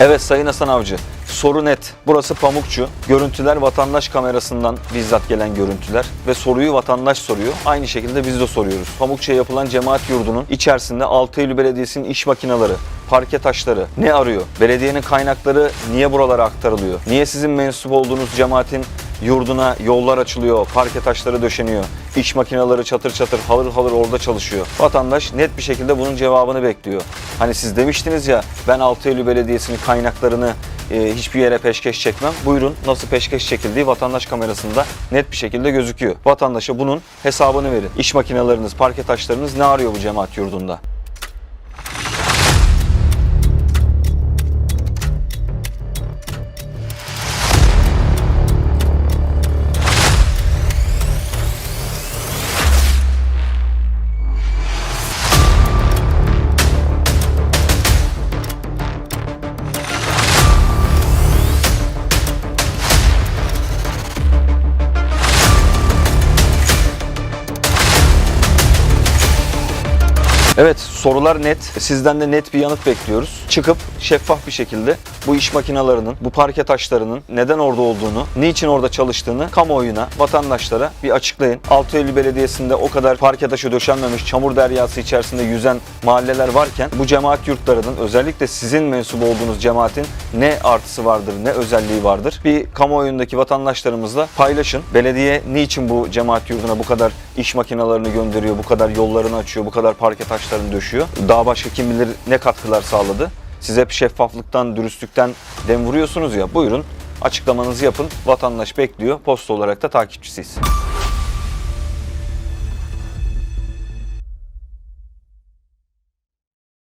Evet Sayın Hasan Avcı, soru net. Burası Pamukçu. Görüntüler vatandaş kamerasından bizzat gelen görüntüler ve soruyu vatandaş soruyor. Aynı şekilde biz de soruyoruz. Pamukçu'ya yapılan cemaat yurdunun içerisinde 6 Eylül Belediyesi'nin iş makineleri, parke taşları ne arıyor? Belediyenin kaynakları niye buralara aktarılıyor? Niye sizin mensup olduğunuz cemaatin yurduna yollar açılıyor, parke taşları döşeniyor, iş makineleri çatır çatır halır halır orada çalışıyor. Vatandaş net bir şekilde bunun cevabını bekliyor. Hani siz demiştiniz ya ben 6 Eylül Belediyesi'nin kaynaklarını e, hiçbir yere peşkeş çekmem. Buyurun nasıl peşkeş çekildiği vatandaş kamerasında net bir şekilde gözüküyor. Vatandaşa bunun hesabını verin. İş makineleriniz, parke taşlarınız ne arıyor bu cemaat yurdunda? Evet sorular net. Sizden de net bir yanıt bekliyoruz. Çıkıp şeffaf bir şekilde bu iş makinelerinin, bu parke taşlarının neden orada olduğunu, niçin orada çalıştığını kamuoyuna, vatandaşlara bir açıklayın. 6 Eylül Belediyesi'nde o kadar parke taşı döşenmemiş, çamur deryası içerisinde yüzen mahalleler varken bu cemaat yurtlarının özellikle sizin mensup olduğunuz cemaatin ne artısı vardır, ne özelliği vardır? Bir kamuoyundaki vatandaşlarımızla paylaşın. Belediye niçin bu cemaat yurduna bu kadar iş makinelerini gönderiyor, bu kadar yollarını açıyor, bu kadar parke taşlarını döşüyor? Daha başka kim bilir ne katkılar sağladı? Siz hep şeffaflıktan, dürüstlükten dem vuruyorsunuz ya. Buyurun açıklamanızı yapın. Vatandaş bekliyor. Posta olarak da takipçisiyiz.